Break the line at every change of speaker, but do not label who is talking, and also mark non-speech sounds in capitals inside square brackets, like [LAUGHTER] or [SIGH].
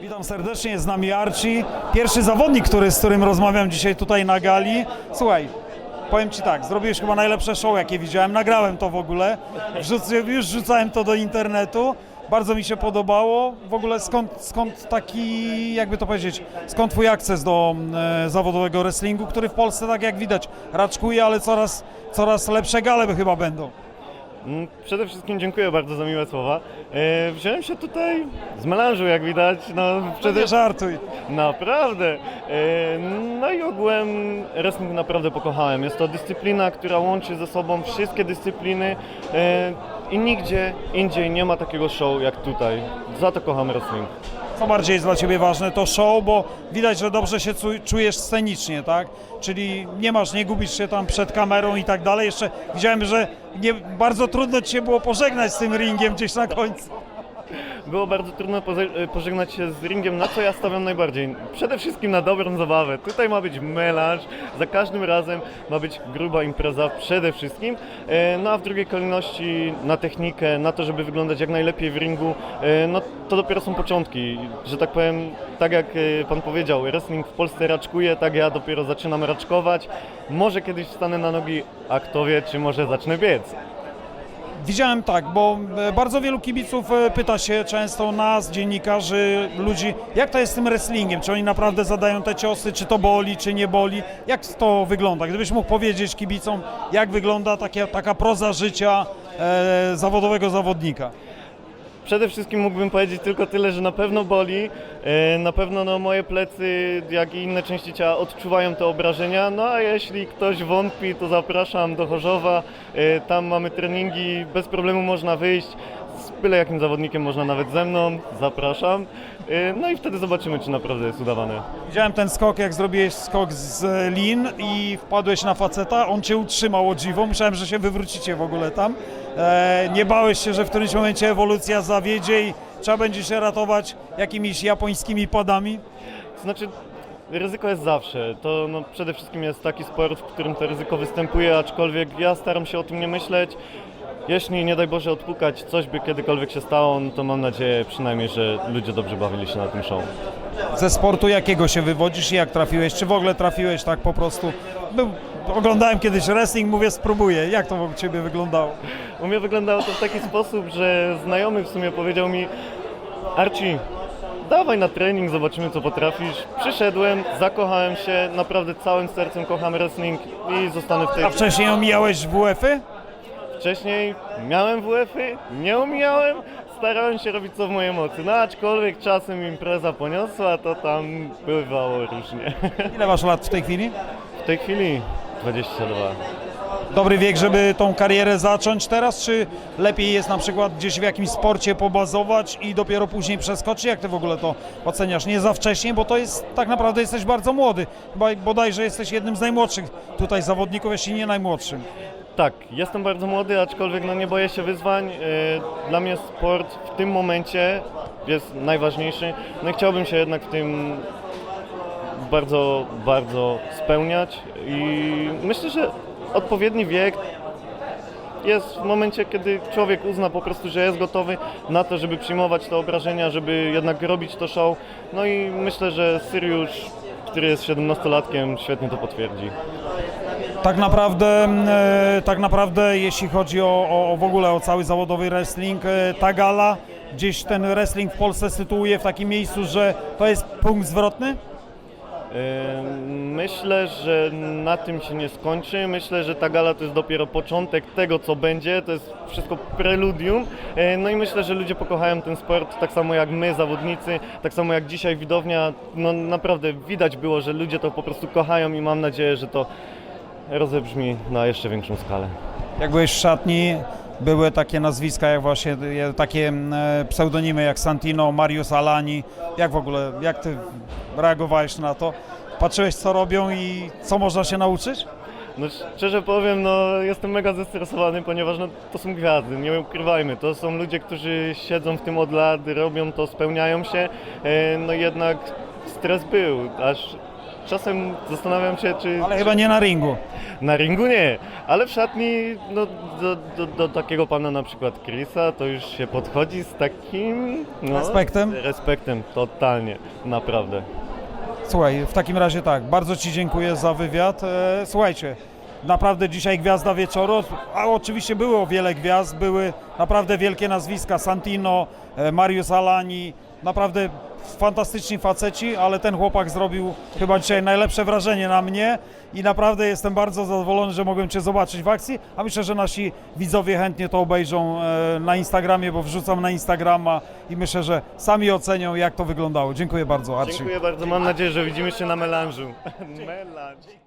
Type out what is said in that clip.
Witam serdecznie, jest z nami Archie, pierwszy zawodnik, który, z którym rozmawiam dzisiaj tutaj na gali. Słuchaj, powiem Ci tak, zrobiłeś chyba najlepsze show, jakie widziałem, nagrałem to w ogóle, Wrzuc, już rzucałem to do internetu, bardzo mi się podobało. W ogóle skąd, skąd taki, jakby to powiedzieć, skąd Twój akces do e, zawodowego wrestlingu, który w Polsce, tak jak widać, raczkuje, ale coraz, coraz lepsze gale chyba będą.
Mm, Przede wszystkim dziękuję bardzo za miłe słowa. E, wziąłem się tutaj z melanżu, jak widać. No, przede...
Nie żartuj.
Naprawdę. E, no i ogółem wrestling naprawdę pokochałem. Jest to dyscyplina, która łączy ze sobą wszystkie dyscypliny e, i nigdzie indziej nie ma takiego show jak tutaj. Za to kocham wrestling.
Co bardziej jest dla Ciebie ważne? To show, bo widać, że dobrze się cu- czujesz scenicznie, tak? Czyli nie masz, nie gubisz się tam przed kamerą i tak dalej. Jeszcze widziałem, że nie, bardzo trudno Ci się było pożegnać z tym ringiem gdzieś na końcu.
Było bardzo trudno e, pożegnać się z ringiem, na co ja stawiam najbardziej. Przede wszystkim na dobrą zabawę. Tutaj ma być melanż, za każdym razem ma być gruba impreza przede wszystkim. E, No a w drugiej kolejności na technikę, na to, żeby wyglądać jak najlepiej w ringu, e, no to dopiero są początki. Że tak powiem, tak jak Pan powiedział, wrestling w Polsce raczkuje, tak ja dopiero zaczynam raczkować. Może kiedyś wstanę na nogi, a kto wie, czy może zacznę biec.
Widziałem tak, bo e, bardzo wielu kibiców e, pyta się często nas, dziennikarzy, ludzi, jak to jest z tym wrestlingiem? Czy oni naprawdę zadają te ciosy, czy to boli, czy nie boli? Jak to wygląda? Gdybyś mógł powiedzieć kibicom, jak wygląda takie, taka proza życia e, zawodowego zawodnika?
Przede wszystkim mógłbym powiedzieć tylko tyle, że na pewno boli. E, Na pewno no, moje plecy, jak i inne części ciała odczuwają te obrażenia. No a jeśli ktoś wątpi, to zapraszam do Chorzowa. E, Tam mamy treningi, bez problemu można wyjść. Z byle jakim zawodnikiem można nawet ze mną. Zapraszam. E, No i wtedy zobaczymy, czy naprawdę jest udawane.
Widziałem ten skok, jak zrobiłeś skok z lin i wpadłeś na faceta, on cię utrzymał o dziwo, myślałem, że się wywrócicie w ogóle tam. E, nie bałeś się, że w którymś momencie ewolucja zawiedzie i trzeba będzie się ratować jakimiś japońskimi padami?
Znaczy, ryzyko jest zawsze. To no, przede wszystkim jest taki sport, w którym to ryzyko występuje, aczkolwiek ja staram się o tym nie myśleć. Jeśli nie daj Boże odpukać, coś by kiedykolwiek się stało, no to mam nadzieję przynajmniej, że ludzie dobrze bawili się na tym show.
Ze sportu jakiego się wywodzisz i jak trafiłeś? Czy w ogóle trafiłeś tak po prostu? Był, oglądałem kiedyś wrestling, mówię spróbuję. Jak to u Ciebie wyglądało?
U mnie wyglądało to w taki sposób, że znajomy w sumie powiedział mi Archie, dawaj na trening, zobaczymy co potrafisz. Przyszedłem, zakochałem się, naprawdę całym sercem kocham wrestling i zostanę w tej...
A wcześniej omijałeś WF-y?
Wcześniej miałem WF-y, nie omijałem, starałem się robić co w mojej mocy. No aczkolwiek czasem impreza poniosła, to tam bywało różnie. [LAUGHS]
Ile masz lat w tej chwili?
W tej chwili 22.
Dobry wiek, żeby tą karierę zacząć teraz, czy lepiej jest na przykład gdzieś w jakimś sporcie pobazować i dopiero później przeskoczyć? Jak ty w ogóle to oceniasz? Nie za wcześnie, bo to jest tak naprawdę jesteś bardzo młody. Chyba bodajże jesteś jednym z najmłodszych tutaj zawodników, jeśli nie najmłodszym.
Tak, jestem bardzo młody, aczkolwiek no nie boję się wyzwań. Yy, Dla mnie sport w tym momencie jest najważniejszy. No i chciałbym się jednak w tym bardzo, bardzo spełniać i myślę, że odpowiedni wiek jest w momencie, kiedy człowiek uzna po prostu, że jest gotowy na to, żeby przyjmować te obrażenia, żeby jednak robić to show. No i myślę, że Syriusz, który jest 17-latkiem, świetnie to potwierdzi.
Tak naprawdę, e, tak naprawdę jeśli chodzi o, o, w ogóle o cały zawodowy wrestling, e, ta gala gdzieś ten wrestling w Polsce sytuuje w takim miejscu, że to jest punkt zwrotny?
Myślę, że na tym się nie skończy. Myślę, że ta gala to jest dopiero początek tego, co będzie. To jest wszystko preludium. No i myślę, że ludzie pokochają ten sport tak samo jak my, zawodnicy, tak samo jak dzisiaj widownia. No naprawdę widać było, że ludzie to po prostu kochają i mam nadzieję, że to rozebrzmi na jeszcze większą skalę.
Jak byłeś w szatni, były takie nazwiska, jak właśnie takie e, pseudonimy jak Santino, Marius Alani. Jak w ogóle, jak ty reagowałeś na to? Patrzyłeś co robią i co można się nauczyć?
No szczerze powiem, no jestem mega zestresowany, ponieważ no, to są gwiazdy, nie ukrywajmy. To są ludzie, którzy siedzą w tym od lat, robią to, spełniają się. E, No jednak stres był, aż czasem zastanawiam się, czy...
Ale chyba nie na ringu.
Na ringu nie, ale w szatni no, do, do, do takiego pana na przykład Chrisa to już się podchodzi z takim... No,
Respektem?
Respektem, totalnie, naprawdę.
Słuchaj, w takim razie tak, bardzo Ci dziękuję za wywiad. E, Słuchajcie, naprawdę dzisiaj gwiazda wieczoru, a oczywiście było wiele gwiazd, były naprawdę wielkie nazwiska, Santino, e, Mariusz Alani, naprawdę fantastyczni faceci, ale ten chłopak zrobił chyba dzisiaj najlepsze wrażenie na mnie i naprawdę jestem bardzo zadowolony, że mogłem Cię zobaczyć w akcji, a myślę, że nasi widzowie chętnie to obejrzą e, na Instagramie, bo wrzucam na Instagrama i myślę, że sami ocenią, jak to wyglądało. Dziękuję bardzo, Archie.
Dziękuję bardzo, mam nadzieję, że widzimy się na melanżu. [LAUGHS] Melanż.